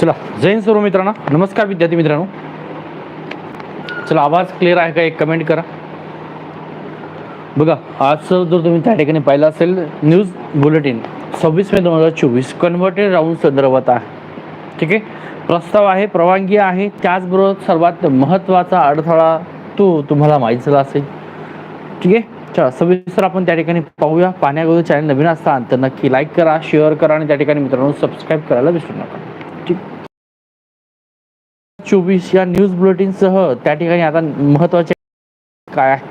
चला जैन सर्व मित्रांना. नमस्कार विद्यार्थी मित्रांनो. चला आवाज क्लिअर आहे का? एक कमेंट करा. बघा आज जर तुम्ही त्या ठिकाणी पाहिलं असेल न्यूज बुलेटिन सव्वीस मे दोन हजार चोवीस कन्व्हर्टेड राऊंड संदर्भात आहे. ठीक आहे? प्रस्ताव आहे परवानगी आहे त्याचबरोबर सर्वात महत्त्वाचा अडथळा तो तुम्हाला माहीत झाला असेल. ठीक आहे? चला सविस्तर आपण त्या ठिकाणी पाहूया. पाण्याअगोदर चॅनल नवीन असतात तर नक्की लाईक करा शेअर करा आणि त्या ठिकाणी मित्रांनो सबस्क्राईब करायला विसरू नका. ठीक चोवीस या न्यूज बुलेटिनसह त्या ठिकाणी आता महत्त्वाचे काय आहे?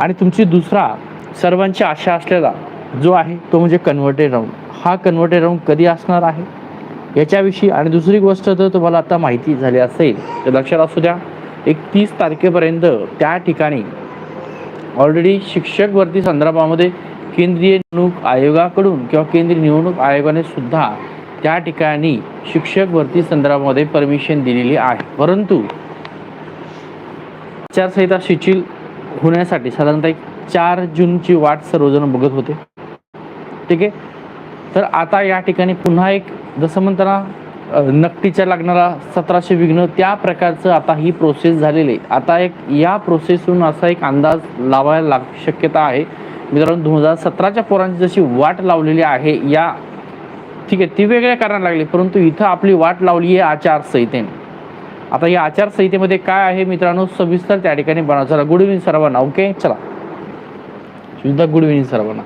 आणि तुमची दुसरा सर्वांची आशा असलेला जो आहे तो म्हणजे कन्व्हर्टेड राऊंड. हा कन्व्हर्टेड राऊंड कधी असणार आहे? याच्याविषयी आणि दुसरी गोष्ट जर तुम्हाला आता माहिती झाली असेल तर लक्षात असू द्या एकतीस तारखेपर्यंत त्या ठिकाणी ऑलरेडी शिक्षक भरती संदर्भामध्ये केंद्रीय निवडणूक आयोगाकडून किंवा केंद्रीय निवडणूक आयोगाने सुद्धा त्या ठिकाणी शिक्षक भरती संदर्भामध्ये परमिशन दिलेली आहे. परंतु आचारसंहिता शिथिल होण्यासाठी साधारणतः एक चार जूनची वाट सर्वजण बघत होते. ठीक आहे? तर आता या ठिकाणी पुन्हा एक जसं म्हणताना नक्कीच्या नकटीच्या लागणारा सतराशे विघ्न त्या प्रकारचं आता ही प्रोसेस झालेली आहे. आता एक या प्रोसेसहून असा एक अंदाज लावायला लाग शक्यता आहे. मित्रांनो दोन हजार सतराच्या पोरांची जशी वाट लावलेली आहे या ठीक आहे ती वेगळ्या करायला लागली. परंतु इथं आपली वाट लावली आहे आचारसंहितेने. आता या आचारसंहितेमध्ये काय आहे मित्रांनो? सविस्तर त्या ठिकाणी बनवा चला गुड इव्हनिंग सर्वांना. ओके चला. सुद्धा गुड इव्हनिंग सर्वांना.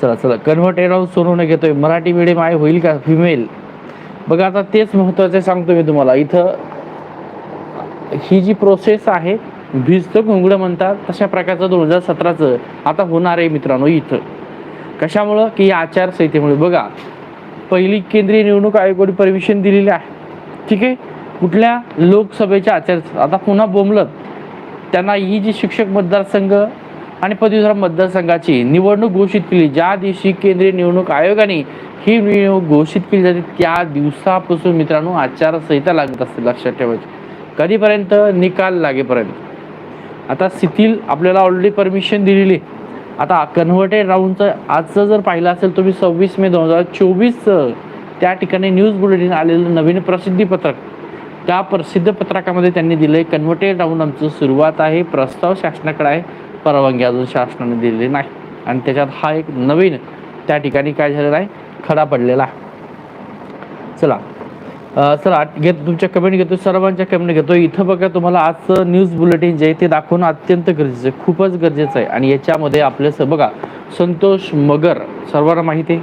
चला चला. कन्व्हर्टेड राहून सोनवणं घेतोय. मराठी मिडियम आहे होईल का? फिमेल बघा आता तेच महत्त्वाचं सांगतो मी तुम्हाला. इथं ही जी प्रोसेस आहे भिजतं घुंगडं म्हणतात तशा प्रकारचं दोन हजार सतराचं आता होणार आहे मित्रांनो इथं. कशामुळं? की या आचारसंहितेमुळे. बघा पहिली केंद्रीय निवडणूक आयोगाने परमिशन दिलेली आहे. ठीक आहे? कुठल्या लोकसभेच्या आचार आता पुन्हा बोंबलत. त्यांना ही जी शिक्षक मतदारसंघ आणि पदवीधर मतदारसंघाची निवडणूक घोषित केली. ज्या दिवशी केंद्रीय निवडणूक आयोगाने ही निवडणूक घोषित केली जाते त्या दिवसापासून मित्रांनो आचारसंहिता लागत असते लक्षात ठेवायची. कधीपर्यंत? निकाल लागेपर्यंत. आता शिथिल आपल्याला ऑलरेडी परमिशन दिलेली आहे. आता कन्व्हर्टेड राऊंडचं आजचं जर पाहिलं असेल तुम्ही सव्वीस मे दोन हजार चोवीस त्या ठिकाणी न्यूज बुलेटिन आलेलं नवीन प्रसिद्धीपत्रक त्या प्रसिद्ध पत्रकामध्ये त्यांनी दिलं आहे कन्व्हर्टेड राऊंड आमचं सुरुवात आहे प्रस्ताव शासनाकडे आहे परवानगी अजून शासनाने दिलेली नाही. आणि त्याच्यात हा एक नवीन त्या ठिकाणी काय झालेला आहे? खडा पडलेला आहे. चला चला घेत तुमच्या कमेंट घेतो सर्वांच्या कमेंट घेतो इथं बघा तुम्हाला आजचं न्यूज बुलेटिन जे आहे ते दाखवणं अत्यंत गरजेचं आहे खूपच गरजेचं आहे. आणि याच्यामध्ये आपल्यास बघा संतोष मगर सर्वांना माहिती आहे.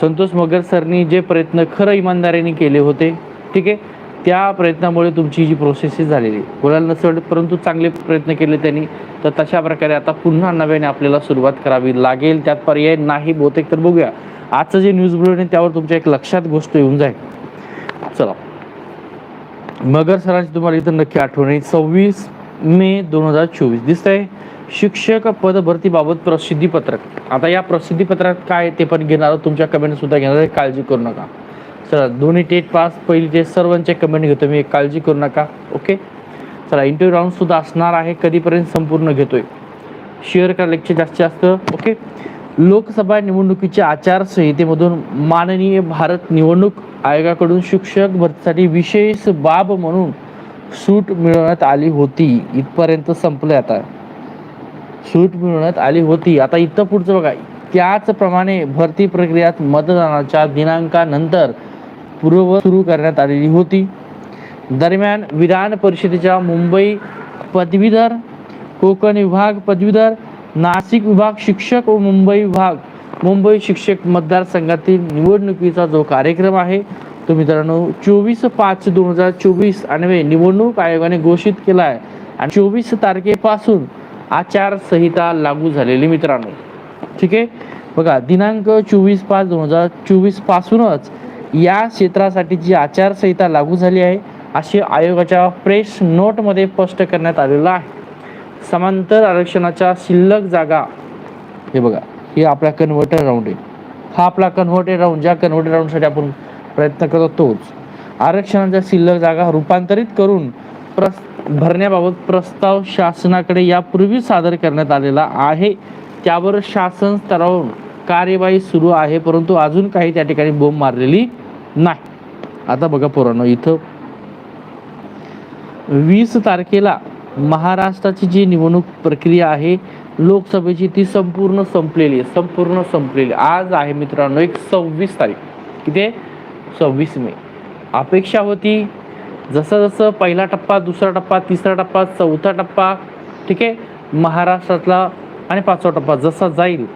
संतोष मगर सरनी जे प्रयत्न खरं इमानदारीने केले होते ठीक आहे? त्या प्रयत्नामुळे तुमची जी प्रोसेस झालेली बोलायला नसेल परंतु चांगले प्रयत्न केले त्यांनी. तर तशा प्रकारे आता पुन्हा नव्याने आपल्याला सुरुवात करावी लागेल. त्यात पर्याय नाही बहुतेक तर बघूया. आजचं जे न्यूज बुलेटिन त्यावर तुमच्या एक लक्षात गोष्ट येऊन जाईल. चला. मगर सरांची तुम्हाला इथं नक्की आठवण आहे. सव्वीस मे दोन हजार चोवीस. दिसतंय शिक्षक पद भरतीबाबत प्रसिद्धीपत्रक आता या प्रसिद्धीपत्रात काय आहे ते पण घेणार तुमच्या कमेंट सुद्धा घेणार आहे काळजी करू नका. चला दोन्ही टेट पास. पहिली टेस्ट सर्वांचे कमेंट घेतो मी काळजी करू नका. ओके चला इंटरव्ह्यू राऊंड सुद्धा असणार आहे. कधीपर्यंत संपूर्ण घेतोय? शेअर करा लेक्चर जास्तीत जास्त. ओके लोकसभा निवडणुकीच्या आचारसंहितेमधून माननीय भारत निवडणूक आयोगाकडून शिक्षक भरतीसाठी विशेष बाब म्हणून सूट मिळवण्यात आली होती. इथपर्यंत संपले आता. सूट मिळवण्यात आली होती. आता इथं पुढचं बघा. त्याचप्रमाणे भरती प्रक्रियात मतदानाच्या दिनांकानंतर पूर्व सुरू करण्यात आलेली होती. दरम्यान विधान परिषदेच्या मुंबई पदवीधर कोकण विभाग पदवीधर नाशिक विभाग शिक्षक व मुंबई विभाग मुंबई शिक्षक मतदारसंघातील निवडणुकीचा जो कार्यक्रम आहे तो मित्रांनो चोवीस पाच दोन हजार चोवीस अन्वये निवडणूक आयोगाने घोषित केला आहे आणि चोवीस तारखेपासून आचारसंहिता लागू झालेली मित्रांनो. ठीक आहे? बघा दिनांक चोवीस पाच दोन हजार चोवीस पासूनच या क्षेत्रासाठीची आचारसंहिता लागू झाली आहे असे आयोगाच्या प्रेस नोटमध्ये स्पष्ट करण्यात आलेलं आहे. समांतर आरक्षणाच्या शिल्लक जागा. हे बघा हे आपला कन्व्हर्टर राऊंड आहे. हा आपला कन्व्हर्टेड राऊंड ज्या कन्व्हर्टेड राऊंडसाठी आपण प्रयत्न करतो तोच. आरक्षणाच्या शिल्लक जागा रूपांतरित करून प्रस भरण्याबाबत प्रस्ताव शासनाकडे यापूर्वी सादर करण्यात आलेला आहे. त्यावर शासन स्तरावर कार्यवाही सुरू आहे परंतु अजून काही त्या ठिकाणी बोंब मारलेली नाही. आता बघा पोरांनो इथं वीस तारखेला महाराष्ट्राची जी निवडणूक प्रक्रिया आहे लोकसभेची ती संपूर्ण संपलेली आहे संपूर्ण संपलेली आहे. आज आहे मित्रांनो एक सव्वीस तारीख. किती सव्वीस मे. अपेक्षा होती जसं जसं पहिला टप्पा दुसरा टप्पा तिसरा टप्पा चौथा टप्पा ठीक आहे महाराष्ट्रातला आणि पाचवा टप्पा जसा जाईल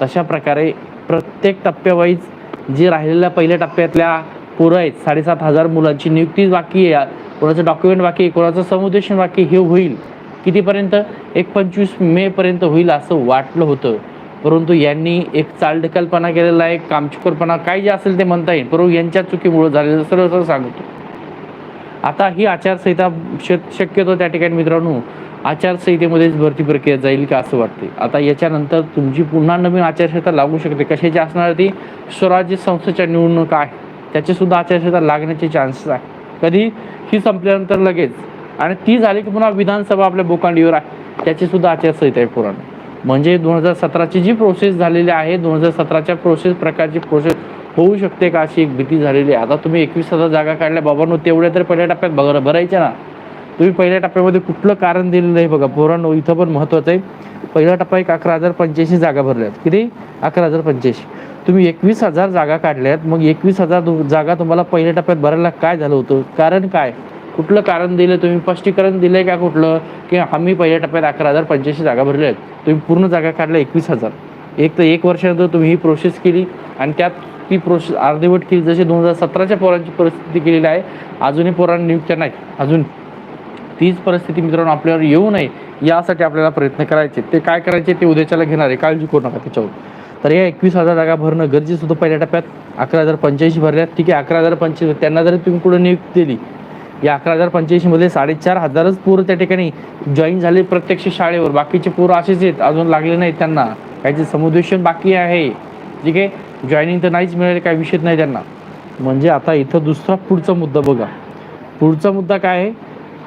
तशा प्रकारे प्रत्येक टप्प्यावाईज जे राहिलेल्या पहिल्या टप्प्यातल्या पुरं आहेत साडेसात हजार मुलांची नियुक्ती बाकी आहे. कोणाचं डॉक्युमेंट बाकी कोणाचं समुदेशन बाकी हे होईल. कितीपर्यंत? एक पंचवीस मे पर्यंत होईल असं वाटलं होतं. परंतु यांनी एक चालढकलपणा केलेला आहे कामचुकरपणा काय जे असेल ते म्हणता येईल. परंतु यांच्या चुकीमुळे झालेलं सरळ सरळ सांगतो. आता ही आचारसंहिता शक्यतो त्या ठिकाणी मित्रांनो आचारसंहितेमध्येच भरती प्रक्रिया जाईल का असं वाटते आता याच्यानंतर तुमची पुन्हा नवीन आचारसंहिता लागू शकते. कशाची असणार ती? स्वराज्य संस्थेच्या निवडणुका आहे त्याचीसुद्धा आचारसंहिता लागण्याचे चान्सेस आहे कधी ही संपल्यानंतर लगेच. आणि ती झाली की पुन्हा विधानसभा आपल्या बोकांडीवर आहे. त्याची सुद्धा आचारसंहिता आहे पुराण. म्हणजे दोन हजार सतराची जी प्रोसेस झालेली आहे दोन हजार सतराच्या प्रोसेस प्रकारची प्रोसेस होऊ शकते का अशी एक भीती झालेली आहे. आता तुम्ही एकवीस हजार जागा काढल्या. बाबांनो तेवढ्या तर पहिल्या टप्प्यात भर भरायच्या ना. तुम्ही पहिल्या टप्प्यामध्ये कुठलं कारण दिलेलं आहे बघा. पोरांनो इथं पण महत्त्वाचं आहे. पहिला टप्पा एक अकरा हजार पंच्याऐंशी जागा भरल्यात. किती? अकरा हजार पंच्याऐंशी. तुम्ही एकवीस हजार जागा काढल्यात. मग एकवीस हजार दु- जागा तुम्हाला पहिल्या टप्प्यात भरायला काय झालं होतं? कारण काय? कुठलं कारण दिलं? तुम्ही स्पष्टीकरण दिलं आहे का कुठलं? की आम्ही पहिल्या टप्प्यात अकरा हजार पंच्याऐंशी जागा भरल्या आहेत तुम्ही पूर्ण जागा काढल्या एकवीस हजार. एक तर एक वर्षानंतर तुम्ही ही प्रोसेस केली आणि त्यात ती प्रोसेस अर्धवट केली. जशी दोन हजार सतराच्या पोरांची परिस्थिती केलेली आहे अजूनही पोरांना नियुक्त्या नाही अजून तीच परिस्थिती मित्रांनो आपल्यावर येऊ नये यासाठी आपल्याला प्रयत्न करायचे. ते काय करायचे ते उद्याच्याला घेणार आहे. काळजी करू नका त्याच्यावर. तर या एकवीस हजार जागा भरणं गरजेचं होतं पहिल्या टप्प्यात. अकरा हजार पंच्याऐंशी भरल्यात. ठीक आहे अकरा हजार पंच्याऐंशी त्यांना जरी तुम्ही कुठं नियुक्ती दिली या अकरा हजार पंच्याऐंशीमध्ये साडेचार हजारच पोरं त्या ठिकाणी जॉईन झाले प्रत्यक्ष शाळेवर. बाकीचे पोरं असेच आहेत अजून लागले नाहीत त्यांना. काहीचे समुदेशन बाकी आहे. ठीक आहे? जॉईनिंग तर नाहीच मिळेल काही विषय नाही त्यांना. म्हणजे आता इथं दुसरा पुढचा मुद्दा बघा. पुढचा मुद्दा काय आहे?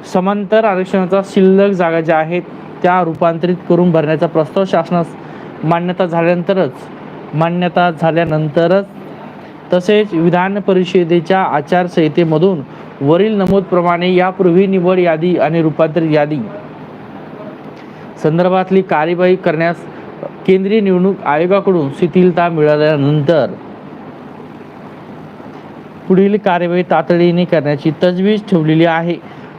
समांतर आरक्षणाचा शिल्लक जागा ज्या आहेत त्या रूपांतरित करून भरण्याचा प्रस्ताव शासनास मान्यता झाल्यानंतरच मान्यता झाल्यानंतरच तसेच विधान परिषदेच्या आचारसंहितेमधून वरील नमूदप्रमाणे यापूर्वी निवड यादी आणि रूपांतरित यादी संदर्भातली कार्यवाही करण्यास केंद्रीय निवडणूक आयोगाकडून शिथिलता मिळाल्यानंतर पुढील कार्यवाही तातडीने करण्याची तजवीज ठेवलेली आहे.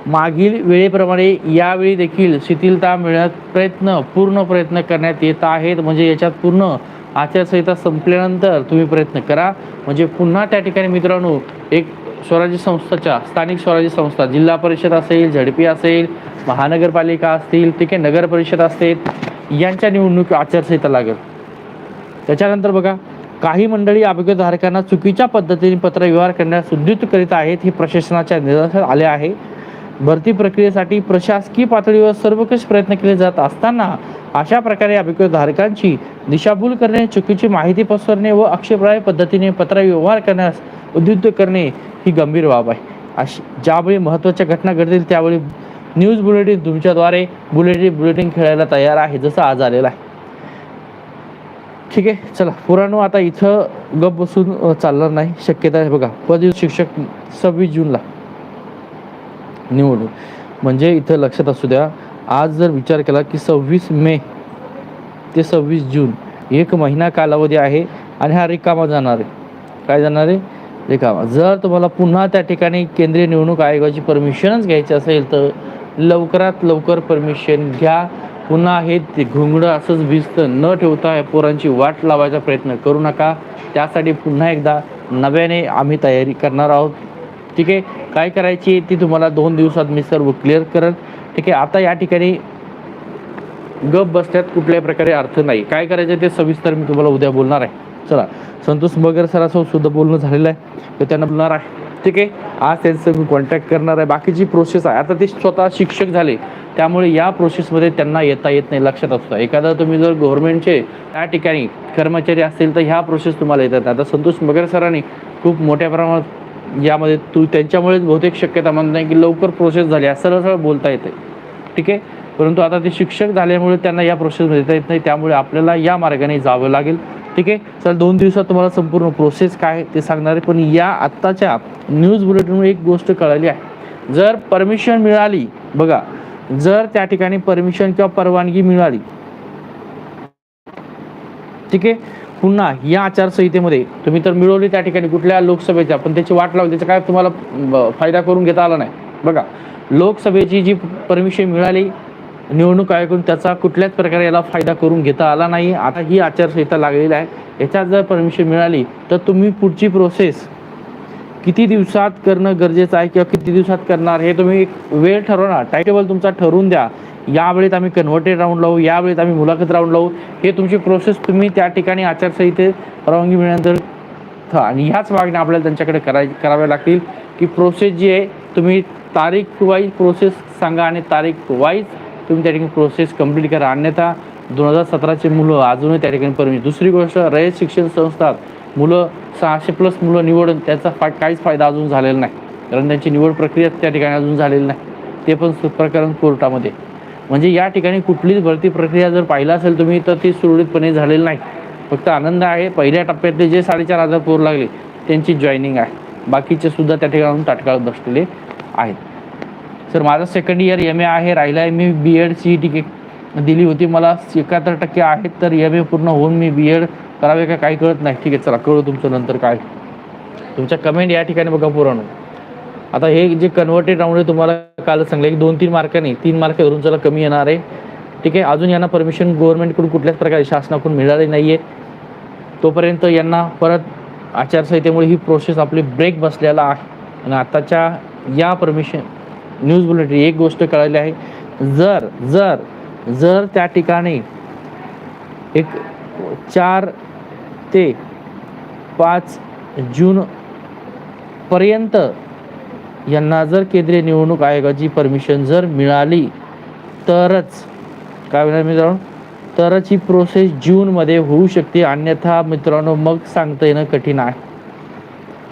मागील वेळेप्रमाणे यावेळी देखील शिथिलता मिळण्यात प्रयत्न पूर्ण प्रयत्न करण्यात येत आहेत. म्हणजे याच्यात पूर्ण आचारसंहिता संपल्यानंतर तुम्ही प्रयत्न करा. म्हणजे पुन्हा त्या ठिकाणी मित्रांनो एक स्वराज्य संस्थाच्या स्थानिक स्वराज्य संस्था जिल्हा परिषद असेल झडपी असेल महानगरपालिका असतील ठीक आहे नगर परिषद असतील यांच्या निवडणूक आचारसंहिता लागेल. त्याच्यानंतर बघा काही मंडळी अभियोगधारकांना चुकीच्या पद्धतीने पत्रव्यवहार करण्यास उद्युक्त करीत आहेत हे प्रशासनाच्या निदर्शनात आले आहे. भरती प्रक्रियेसाठी प्रशासकीय पातळीवर सर्वकष प्रयत्न केले जात असताना अशा प्रकारे अभियोगधारकांची दिशाभूल करणे चुकीची माहिती पसरणे व आक्षेपार्ह पद्धतीने पत्रव्यवहार करण्यास उद्युक्त करणे ही गंभीर बाब आहे. अशी ज्यावेळी महत्त्वाच्या घटना घडतील त्यावेळी न्यूज बुलेटिन तुमच्याद्वारे बुलेटिन बुलेटिन खेळायला तयार आहे जसं आज आलेला आहे. ठीक आहे चला पुराणो आता इथं गप बसून चालणार नाही. शक्यता आहे बघा पदवी शिक्षक सव्वीस जूनला. निवडणूक म्हणजे इथं लक्षात असू द्या आज जर विचार केला की सव्वीस मे ते सव्वीस जून एक महिना कालावधी आहे आणि हा रिकामा जाणार आहे. काय जाणार आहे? रिकामा. जर तुम्हाला पुन्हा त्या ठिकाणी केंद्रीय निवडणूक आयोगाची परमिशनच घ्यायची असेल तर लवकरात लवकर परमिशन घ्या. पुन्हा हे ते घुंगडं असंच भिजतं. न ठेवता या पोरांची वाट लावायचा प्रयत्न करू नका. त्यासाठी पुन्हा एकदा नव्याने आम्ही तयारी करणार आहोत. ठीक आहे? काय करायची ती तुम्हाला दोन दिवसात मी सर्व क्लिअर करेल ठीक आहे? आता या ठिकाणी गप बसण्यात कुठल्याही प्रकारे अर्थ नाही. काय करायचं ते सविस्तर मी तुम्हाला उद्या बोलणार आहे. चला संतोष मगर सरासोबत सुद्धा बोलणं झालेलं आहे. तर त्यांना बोलणार आहे. ठीक आहे? आज त्यांचं मी कॉन्टॅक्ट करणार आहे. बाकीची प्रोसेस आहे. आता ते स्वतः शिक्षक झाले. त्यामुळे या प्रोसेसमध्ये त्यांना येता येत नाही लक्षात असतं. एखादा तुम्ही जर गव्हर्नमेंटचे त्या ठिकाणी कर्मचारी असतील तर ह्या प्रोसेस तुम्हाला येतात. आता संतोष मगर सरांनी खूप मोठ्या प्रमाणात यामध्ये तू त्यांच्यामुळेच बहुतेक शक्यता म्हणत नाही की लवकर प्रोसेस झाली. आहे सरळ सरळ बोलता येते ठीक आहे? परंतु आता ते शिक्षक झाल्यामुळे त्यांना या प्रोसेसमध्ये येता येत नाही. त्यामुळे आपल्याला या मार्गाने जावं लागेल. ठीक आहे? चल दोन दिवसात तुम्हाला संपूर्ण प्रोसेस काय ते सांगणार आहे. पण या आत्ताच्या न्यूज बुलेटिनमुळे एक गोष्ट कळाली आहे. जर परमिशन मिळाली बघा जर त्या ठिकाणी परमिशन किंवा परवानगी मिळाली ठीक आहे? पुन्हा या आचारसंहितेमध्ये तुम्ही तर मिळवली त्या ठिकाणी कुठल्या लोकसभेच्या पण त्याची वाट लावली त्याचा काय तुम्हाला ब- फायदा करून घेता आला नाही. बघा लोकसभेची जी परमिशन मिळाली निवडणूक आयोगाकडून त्याचा कुठल्याच प्रकारे याला फायदा करून घेता आला नाही. आता ही आचारसंहिता लागलेली आहे. याच्यात जर परमिशन मिळाली तर तुम्ही पुढची प्रोसेस किती दिवसात करणं गरजेचं आहे किंवा किती दिवसात करणार हे तुम्ही एक वेळ ठरवणार टाइम टेबल तुमचा ठरवून द्या. यावेळेत आम्ही कन्व्हर्टेड राऊंड लावू यावेळेत आम्ही मुलाखत राऊंड लावू. हे तुमची प्रोसेस तुम्ही त्या ठिकाणी आचारसंहिते परवानगी मिळाल्यानंतर आणि ह्याच मागण्या आपल्याला त्यांच्याकडे कराय कराव्या लागतील की प्रोसेस जी आहे तुम्ही तारीख वाईज प्रोसेस सांगा आणि तारीख वाईज तुम्ही त्या ठिकाणी प्रोसेस कंप्लीट करा. अन्यथा दोन हजार सतराचे मुलं अजूनही त्या ठिकाणी परमिशन दुसरी गोष्ट रयत शिक्षण संस्था मुलं सहाशे प्लस मुलं निवडून त्याचा फा काहीच फायदा अजून झालेला नाही. कारण त्यांची निवड प्रक्रिया त्या ठिकाणी अजून झालेली नाही. ते पण प्रकरण कोर्टामध्ये. म्हणजे या ठिकाणी कुठलीच भरती प्रक्रिया जर पाहिला असेल तुम्ही तर ती सुरळीतपणे झालेली नाही. फक्त आनंद आहे पहिल्या टप्प्यातले जे साडेचार हजार पोर लागले त्यांची जॉईनिंग आहे. बाकीचे सुद्धा त्या ठिकाणी ताटकाळ बसलेले आहेत. सर माझं सेकंड इयर एम ए आहे राहिला आहे मी बी एड सी टी दिली होती. मला एकाहत्तर टक्के आहेत तर एम ए पूर्ण होऊन मी बी एड करावे का काही कळत नाही. ठीक आहे चला कळू तुमचं नंतर काय. तुमच्या कमेंट या ठिकाणी बघा पुराण. आता हे जे कन्व्हर्टेड राऊंड आहे तुम्हाला काल सांगलं. एक दोन तीन मार्काने तीन मार्क वरून चला कमी येणार आहे. ठीक आहे अजून यांना परमिशन गव्हर्नमेंटकडून कुठल्याच प्रकारे शासनाकडून मिळाली नाही आहे तोपर्यंत यांना परत आचारसंहितेमुळे ही प्रोसेस आपली ब्रेक बसलेला आहे. आणि आताच्या या परमिशन न्यूज बुलेटिन एक गोष्ट कळाली आहे. जर जर जर त्या ठिकाणी एक चार ते पाच जून पर्यंत यांना जर केंद्रीय निवडणूक आयोगाची परमिशन जर मिळाली तरच काय होणार मित्रांनो? तरच ही प्रोसेस जूनमध्ये होऊ शकते. अन्यथा मित्रांनो मग सांगता येणं कठीण आहे.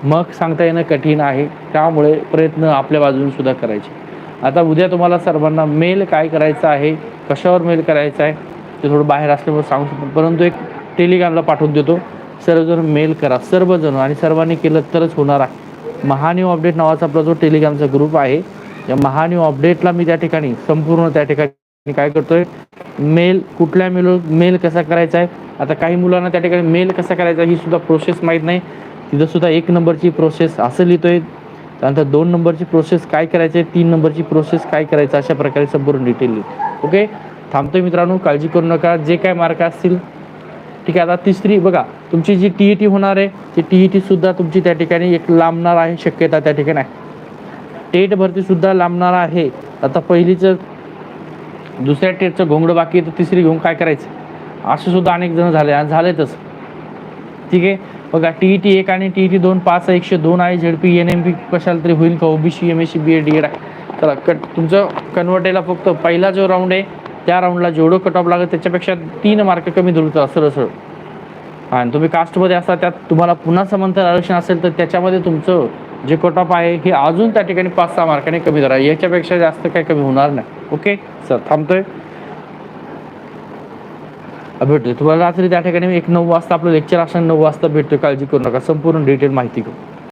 मग सांगता येणं कठीण आहे. त्यामुळे प्रयत्न आपल्या बाजूने सुद्धा करायचे. आता उद्या तुम्हाला सर्वांना मेल काय करायचं आहे कशावर मेल करायचं आहे ते थोडं बाहेर असल्यामुळे सांगू शकतो परंतु एक टेलिग्रामला पाठवून देतो. सर्वजण मेल करा. सर्वजण आणि सर्वांनी केलं तरच होणार आहे. महान्यू अपडेट नावाचा आपला जो टेलिग्रामचा ग्रुप आहे या महान्यू अपडेटला मी त्या ठिकाणी संपूर्ण त्या ठिकाणी काय करतोय? मेल कुठल्या मेल मेल कसा करायचा आहे? आता काही मुलांना त्या ठिकाणी मेल कसा करायचा ही सुद्धा प्रोसेस माहीत नाही. तिथं सुद्धा एक नंबरची प्रोसेस असं लिहितोय. त्यानंतर दोन नंबरची प्रोसेस काय करायची आहे तीन नंबरची प्रोसेस काय करायचं? अशा प्रकारे संपूर्ण डिटेल ओके थांबतोय मित्रांनो काळजी करू नका. जे काय मार्क असतील ठीक आहे आता तिसरी बघा तुमची जी टी ई टी होणार आहे ती टी ई टी सुद्धा तुमची त्या ठिकाणी एक लांबणार आहे शक्यता त्या ठिकाणी आहे. टेट भरतीसुद्धा लांबणार आहे. आता पहिलीचं दुसऱ्या टेटचं घोंगडं बाकी आहे तर तिसरी घेऊन काय करायचं? असे सुद्धा अनेक जण झाले आणि झाले तसं ठीक आहे? बघा टी ई टी एक आणि टी ई टी दोन पाच आहे, एकशे दोन आहे झेडपी एन एम पी कशाला तरी होईल का? OBC M S C B Ed D Ed आहे चला कट तुमचं कन्वर्टेला फक्त पहिला जो राऊंड आहे त्या राऊंडला जेवढं कट ऑफ लागत त्याच्यापेक्षा तीन मार्क कमी धरून चला असं सरळ आणि तुम्ही कास्टमध्ये असता त्यात तुम्हाला पुन्हा समांतर आरक्षण असेल तर त्याच्यामध्ये तुमचं जे कट ऑफ आहे हे अजून त्या ठिकाणी पाच सहा मार्काने कमी धरा. याच्यापेक्षा जास्त काही कमी होणार नाही. ओके सर थांबतोय. भेटतोय तुम्हाला रात्री त्या ठिकाणी एक नऊ वाजता आपलं लेक्चर असणार नऊ वाजता भेटतोय. काळजी करू नका. संपूर्ण डिटेल माहिती घेऊ